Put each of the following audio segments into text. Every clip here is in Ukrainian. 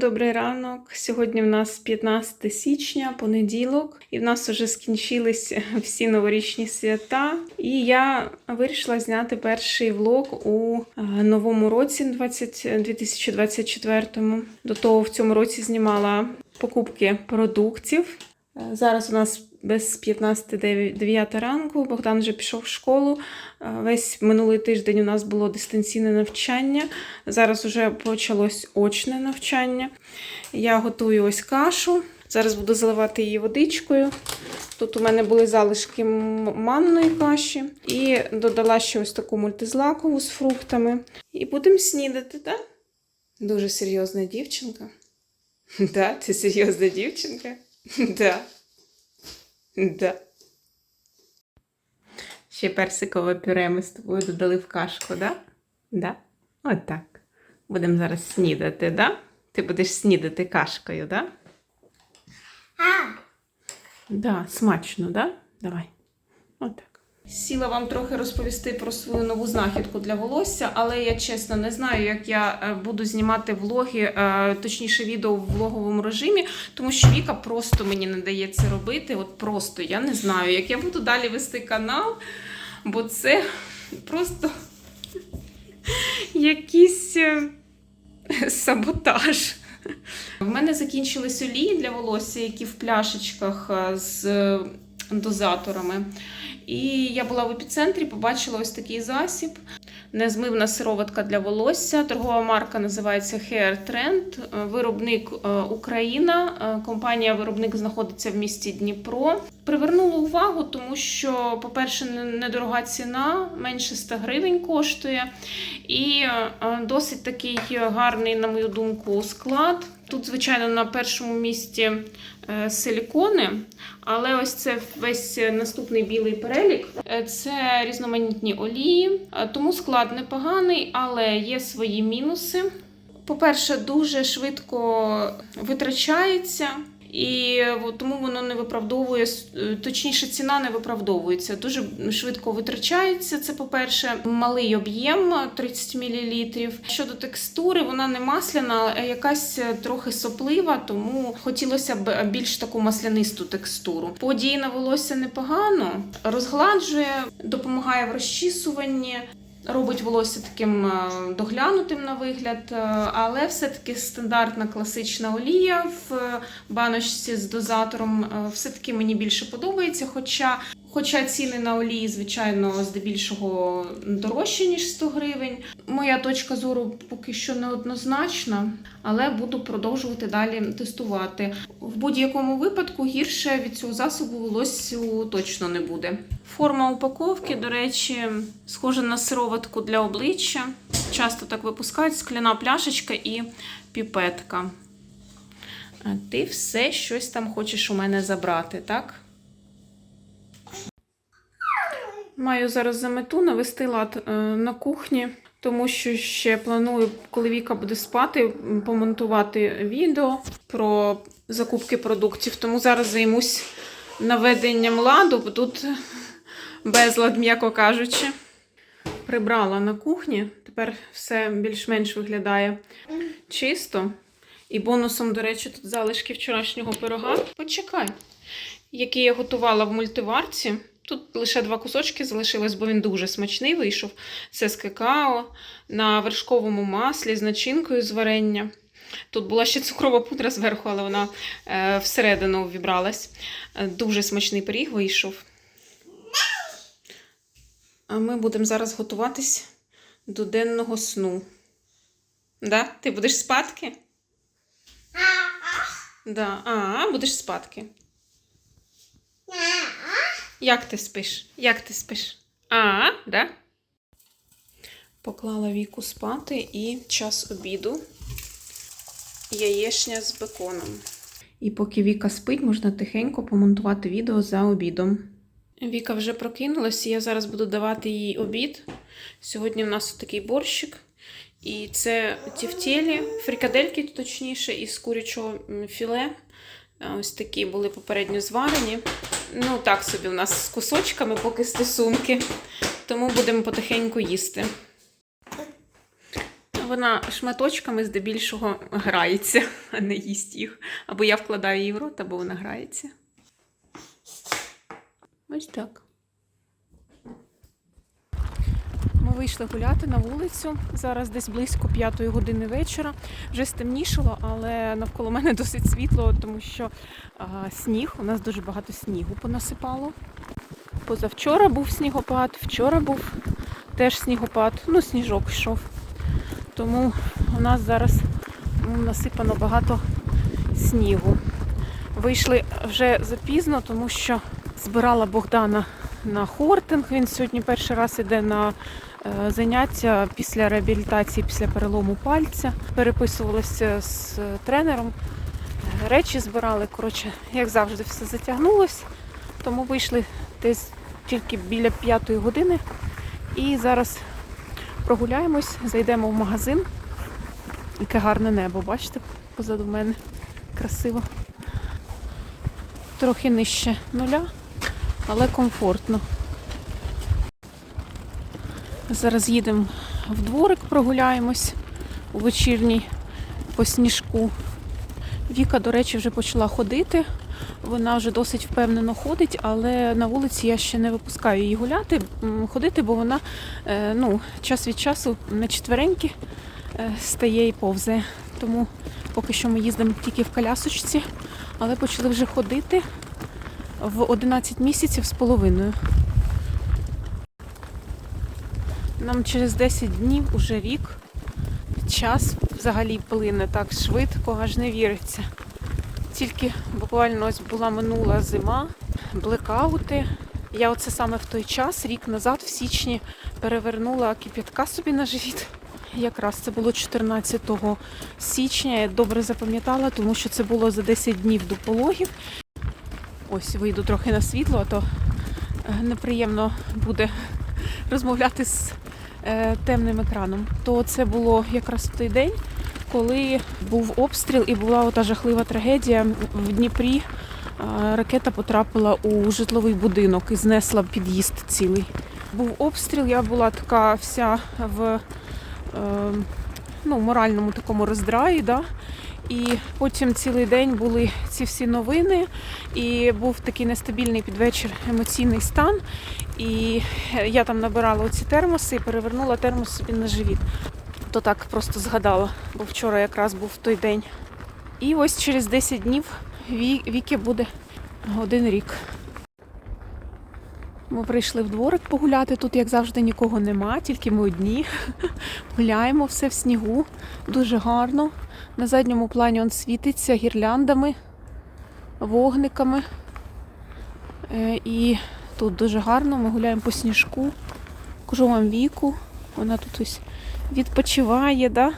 Добрий ранок. Сьогодні в нас 15 січня, понеділок, і в нас вже скінчились всі новорічні свята. І я вирішила зняти перший влог у е, новому році 20, 2024. До того в цьому році знімала покупки продуктів. Е, Зараз у нас без 15 9 ранку. Богдан вже пішов в школу. Е, Весь минулий тиждень у нас було дистанційне навчання. Зараз вже почалось очне навчання. Я готую ось кашу. Зараз буду заливати її водичкою. Тут у мене були залишки манної каші. І додала ще ось таку мультизлакову з фруктами. І будемо снідати, так? Дуже серйозна дівчинка. Так, ти серйозна дівчинка? Так. Да. Ще персикове пюре ми з тобою додали в кашку, да? Да? Отак. Будемо зараз снідати, да? Ти будеш снідати кашкою, да? А, Да, смачно, да? Давай. Отак. Сіла вам трохи розповісти про свою нову знахідку для волосся, але я чесно не знаю, як я е, буду знімати влоги, е, точніше відео в влоговому режимі, тому що Віка просто мені не дає це робити. От просто я не знаю, як я буду далі вести канал, бо це просто якийсь е, саботаж. В мене закінчились олії для волосся, які в пляшечках з дозаторами. І я була в епіцентрі, побачила ось такий засіб. Незмивна сироватка для волосся. Торгова марка називається Hair Trend. Виробник е, Україна. Е, Компанія-виробник знаходиться в місті Дніпро. Привернула увагу, тому що, по-перше, недорога ціна, менше 100 гривень коштує. І е, досить такий гарний, на мою думку, склад. Тут, звичайно, на першому місці е, силікони, але ось це весь наступний білий перелік. Е, Це різноманітні олії, Е, тому склад непоганий, але є свої мінуси. По-перше, дуже швидко витрачається. І тому воно не виправдовує, е, точніше, ціна не виправдовується. Дуже швидко витрачається. Це, по-перше, малий об'єм 30 мл. Щодо текстури, вона не масляна, а якась е, трохи соплива, тому хотілося б більш таку маслянисту текстуру. По дії на волосся непогано, розгладжує, допомагає в розчісуванні. Робить волосся таким е, доглянутим на вигляд, е, але все-таки стандартна класична олія в баночці з дозатором е, все-таки мені більше подобається. Хоча, хоча ціни на олії, звичайно, здебільшого дорожчі, ніж 100 гривень. Моя точка зору поки що неоднозначна, але буду продовжувати далі тестувати. В будь-якому випадку гірше від цього засобу волоссю точно не буде. Форма упаковки, до речі, схожа на сироватку для обличчя. Часто так випускають скляна пляшечка і піпетка. А ти все щось там хочеш у мене забрати, так? Маю зараз замету навести лад е, на кухні, тому що ще планую, коли Віка буде спати, помонтувати відео про закупки продуктів. Тому зараз займусь наведенням ладу, бо тут безлад, м'яко кажучи. Прибрала на кухні. Тепер все більш-менш виглядає чисто. І бонусом, до речі, тут залишки вчорашнього пирога. Почекай, який я готувала в мультиварці. Тут лише два кусочки залишилось, бо він дуже смачний вийшов. Це з какао на вершковому маслі з начинкою з варення. Тут була ще цукрова пудра зверху, але вона е, всередину вібралась. Е, дуже смачний пиріг вийшов. А ми будемо зараз готуватись до денного сну. Да? Ти будеш спадки? Да. А, будеш спадки. Як ти спиш? Як ти спиш? А, да? Поклала віку спати і час обіду. Яєшня з беконом. І поки Віка спить, можна тихенько помонтувати відео за обідом. Віка вже прокинулась, і я зараз буду давати їй обід. Сьогодні в нас такий борщик. І це тівтєлі, фрикадельки, точніше, із курячого філе. А, Ось такі були попередньо зварені. Ну, так собі у нас з кусочками поки стосунки. Тому будемо потихеньку їсти. Вона шматочками здебільшого грається, а не їсть їх. Або я вкладаю її в рот, або вона грається. Ось так. Ми вийшли гуляти на вулицю. Зараз десь близько п'ятої години вечора. Вже стемнішало, але навколо мене досить світло, тому що а, сніг, у нас дуже багато снігу понасипало. Позавчора був снігопад, вчора був теж снігопад, ну, сніжок йшов. Тому у нас зараз м, насипано багато снігу. Вийшли вже запізно, тому що збирала Богдана на хортинг. Він сьогодні перший раз іде на заняття після реабілітації, після перелому пальця. Переписувалася з тренером, е, речі збирали. Коротше, як завжди, все затягнулось. Тому вийшли десь тільки біля п'ятої години. І зараз прогуляємось, зайдемо в магазин. Яке гарне небо, бачите, позаду мене. Красиво. Трохи нижче нуля, але комфортно. Зараз їдемо в дворик, прогуляємось у вечірній по сніжку. Віка, до речі, вже почала ходити. Вона вже досить впевнено ходить, але на вулиці я ще не випускаю її гуляти, ходити, бо вона е, ну, час від часу на четвереньки е, стає і повзає. Тому поки що ми їздимо тільки в колясочці, але почали вже ходити в 11 місяців з половиною. Нам через 10 днів уже рік. Час взагалі плине так швидко, аж не віриться. Тільки буквально ось була минула зима, блекаути. Я оце саме в той час, рік назад, в січні, перевернула кип'ятка собі на живіт. Якраз це було 14 січня. Я добре запам'ятала, тому що це було за 10 днів до пологів. Ось вийду трохи на світло, а то е, неприємно буде розмовляти з темним екраном. То це було якраз в той день, коли був обстріл і була ота жахлива трагедія в Дніпрі. е, Ракета потрапила у житловий будинок і знесла під'їзд цілий. Був обстріл, я була така вся в е, ну, моральному такому роздраї. Да? І потім цілий день були ці всі новини, і був такий нестабільний під вечір емоційний стан. І я там набирала оці термоси і перевернула термос собі на живіт. То так просто згадала, бо вчора якраз був той день. І ось через 10 днів Віки буде один рік. Ми прийшли в дворик погуляти. Тут, як завжди, нікого нема, тільки ми одні. Гуляємо все в снігу. Дуже гарно. На задньому плані он світиться гірляндами, вогниками. Е, І тут дуже гарно. Ми гуляємо по сніжку. Кажу вам віку. Вона тут ось відпочиває, да?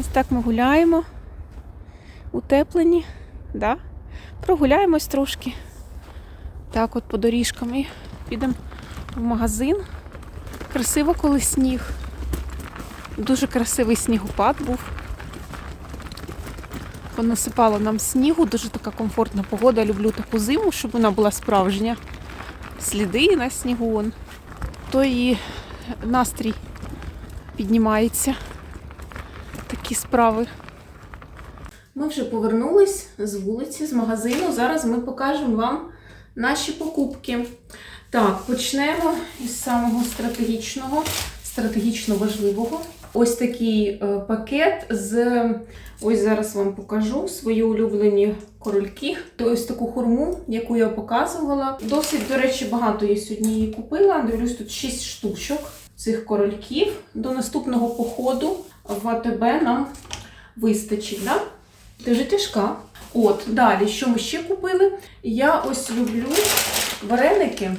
Ось так ми гуляємо. Утеплені, да? Прогуляємось трошки. Так, от по доріжкам і підемо в магазин. Красиво, коли сніг. Дуже красивий снігопад був. Понасипало нам снігу, дуже така комфортна погода. Люблю таку зиму, щоб вона була справжня. Сліди на снігу. он. То і настрій піднімається. Такі справи. Ми вже повернулись з вулиці, з магазину. Зараз ми покажемо вам наші покупки. Так, почнемо із самого стратегічного, стратегічно важливого. Ось такий е, пакет з. Ось зараз вам покажу свої улюблені корольки. Ось таку хурму, яку я показувала. Досить, до речі, багато я сьогодні її купила. Дивлюсь, тут 6 штучок цих корольків. До наступного походу в АТБ нам вистачить. Да? Дуже тяжка. От, далі, що ми ще купили? Я ось люблю вареники.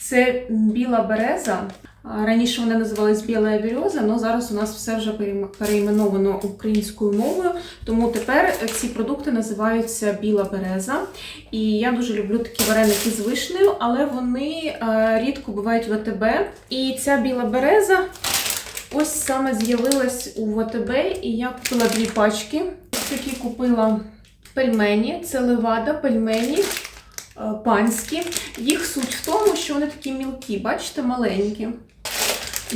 Це біла береза. Раніше вони називались біла береза, але зараз у нас все вже перейменовано українською мовою. Тому тепер ці продукти називаються біла береза. І я дуже люблю такі вареники з вишнею, але вони е, рідко бувають в АТБ. І ця біла береза ось саме з'явилась у ВТБ, і я купила дві пачки. Ось такі купила пельмені, це левада, пельмені е, панські. Їх суть в тому, що вони такі мілкі, бачите, маленькі.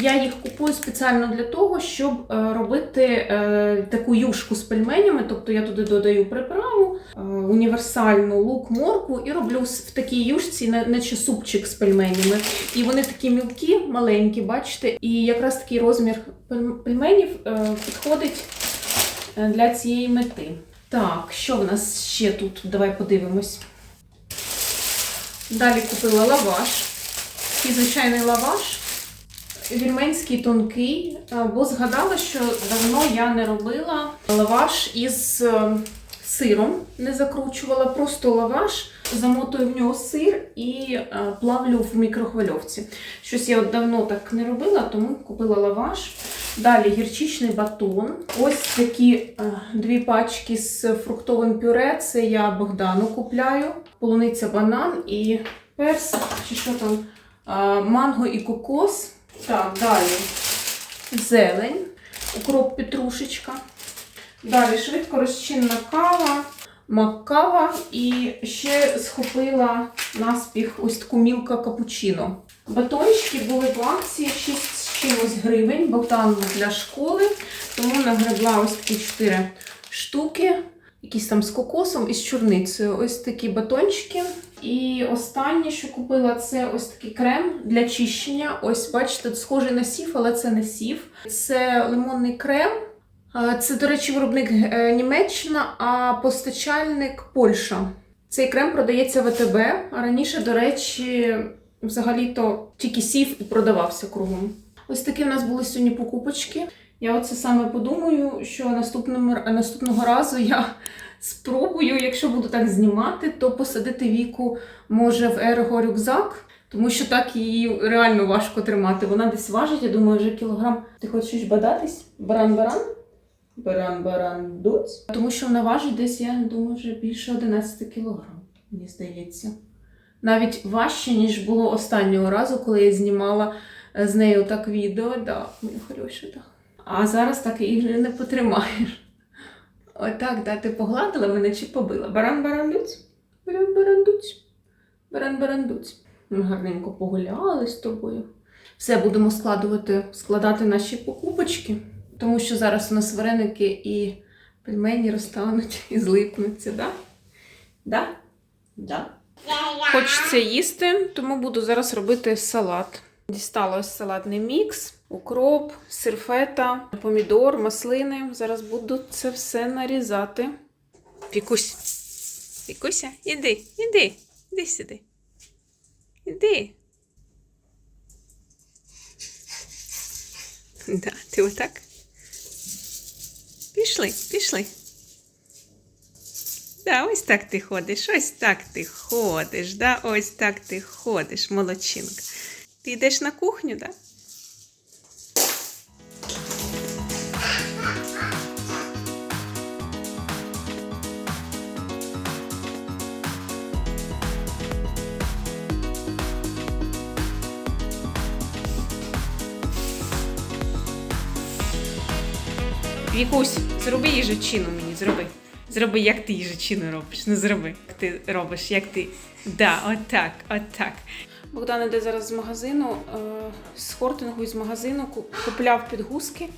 Я їх купую спеціально для того, щоб е, робити е, таку юшку з пельменями. Тобто я туди додаю приправу, е, універсальну лук, моркву і роблю в такій юшці, на- наче супчик з пельменями. І вони такі мілкі, маленькі, бачите, і якраз такий розмір пельменів підходить для цієї мети. Так, що в нас ще тут? Давай подивимось. Далі купила лаваш. Такий звичайний лаваш. Вірменський тонкий, е, бо згадала, що давно я не робила лаваш із е, сиром, не закручувала, просто лаваш, замотую в нього сир і е, плавлю в мікрохвильовці. Щось я от давно так не робила, тому купила лаваш. Далі гірчичний батон. Ось такі дві пачки з фруктовим пюре. Це я Богдану купляю. Полуниця банан і персик, чи що там, манго і кокос. Так, далі зелень, укроп петрушечка. Далі швидко розчинна кава, маккава і ще схопила наспіх ось таку мілка капучино. Батончики були в акції 6 з чимось гривень. Богдан для школи, тому нагребла ось такі 4 штуки. Якісь там з кокосом і з чорницею. Ось такі батончики. І останнє, що купила, це ось такий крем для чищення. Ось, бачите, схожий на сів, але це не сів. Це лимонний крем. Це, до речі, виробник е, Німеччина, а постачальник Польща. Цей крем продається в АТБ, а раніше, до речі, взагалі-то тільки сів і продавався кругом. Ось такі в нас були сьогодні покупочки. Я оце саме подумаю, що наступного разу я спробую, якщо буду так знімати, то посадити віку може в ерго-рюкзак, тому що так її реально важко тримати. Вона десь важить, я думаю, вже кілограм. Ти хочеш бадатись? Баран-баран? Баран-баран дуць. Тому що вона важить десь, я думаю, вже більше 11 кілограм, мені здається. Навіть важче, ніж було останнього разу, коли я знімала е, з нею так відео. Да, моя хороша, да. А зараз так і не потримаєш. Отак, да, ти погладила мене чи побила? Баран-баран-дуць? Баран-баран-дуць. Баран-баран-дуць. Ми гарненько погуляли з тобою. Все, будемо складувати, складати наші покупочки, тому що зараз у нас вареники і пельмені розтануть і злипнуться, да? Да? Да. Хочеться їсти, тому буду зараз робити салат. Дістала ось салатний мікс, укроп, сирфета, помідор, маслини. Зараз буду це все нарізати. Вікусь. Вікуся, іди, іди, іди сюди. Іди. Да, ти отак. Пішли, пішли. Да, ось так ти ходиш, ось так ти ходиш, да, ось так ти ходиш, молодчинка. Ти йдеш на кухню, да? Вікусь, зроби їжачину мені, зроби. Зроби, як ти їжачину робиш. Ну зроби, як ти робиш, як ти. Да, отак, отак. Богдан іде зараз з магазину, е, з хортингу із магазину купляв підгузки.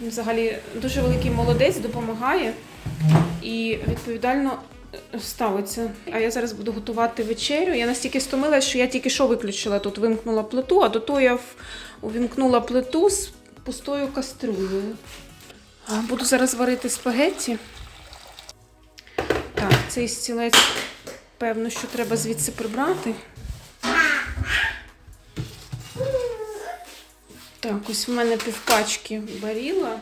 Він взагалі дуже великий молодець, допомагає і відповідально е, ставиться. А я зараз буду готувати вечерю. Я настільки стомилась, що я тільки що виключила тут, вимкнула плиту, а до того я увімкнула плиту з пустою каструлею. Буду зараз варити спагетті. Так, цей стілець, певно, що треба звідси прибрати. Так, ось в мене півпачки баріла,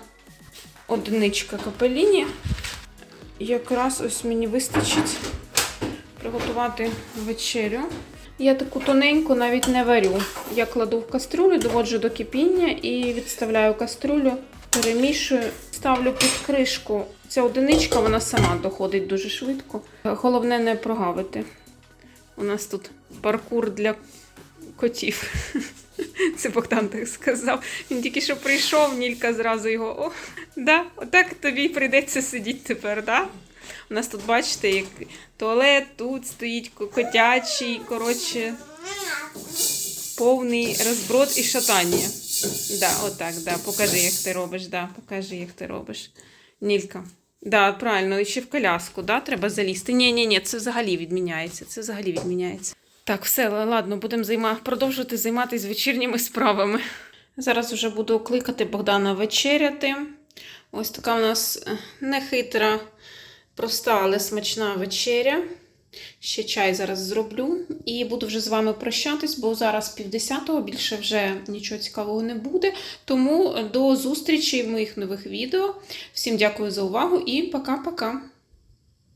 одиничка капеліні. Якраз ось мені вистачить приготувати вечерю. Я таку тоненьку навіть не варю. Я кладу в кастрюлю, доводжу до кипіння і відставляю кастрюлю, перемішую, ставлю під кришку. Ця одиничка, вона сама доходить дуже швидко. Головне не прогавити. У нас тут паркур для котів. Це Богдан так сказав. Він тільки що прийшов, Нілька зразу його. О, да, отак тобі прийдеться сидіти тепер, да? У нас тут, бачите, як туалет, тут стоїть котячий, коротше, повний розброд і шатання. Да, отак, да. Покажи, як ти робиш, да. Покажи, як ти робиш. Нілька. Да, правильно, і ще в коляску, да, треба залізти. Ні, ні, ні, це взагалі відміняється. Це взагалі відміняється. Так, все, ладно, будемо займа... продовжувати займатися вечірніми справами. Зараз вже буду кликати Богдана вечеряти. Ось така у нас е, нехитра, проста, але смачна вечеря. Ще чай зараз зроблю і буду вже з вами прощатись, бо зараз півдесятого, більше вже нічого цікавого не буде. Тому до зустрічі в моїх нових відео. Всім дякую за увагу і пока-пока.